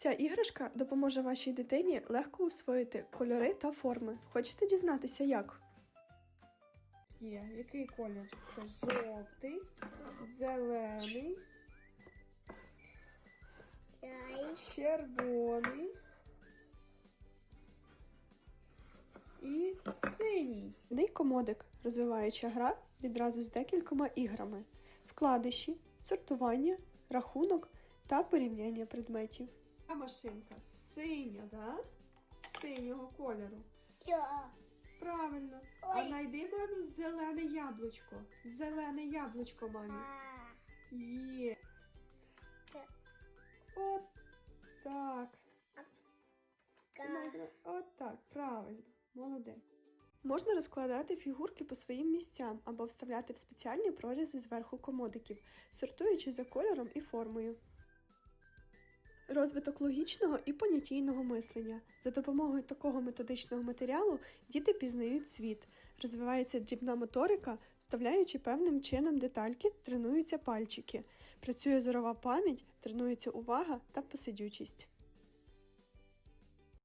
Ця іграшка допоможе вашій дитині легко усвоїти кольори та форми. Хочете дізнатися, як? Є, який колір? Це жовтий, зелений, червоний і синій. Ний комодик, розвиваюча гра відразу з декількома іграми: вкладиші, сортування, рахунок та порівняння предметів. А машинка синя, да? Синього кольору. Я. Правильно. А Ой. знайди мамі зелене яблучко. Зелене яблучко, мамі. Є. От так. От так, правильно. Молодець. Можна розкладати фігурки по своїм місцям або вставляти в спеціальні прорізи зверху комодиків, сортуючи за кольором і формою. Розвиток логічного і понятійного мислення. За допомогою такого методичного матеріалу діти пізнають світ, розвивається дрібна моторика, вставляючи певним чином детальки, тренуються пальчики, працює зорова пам'ять, тренується увага та посидючість.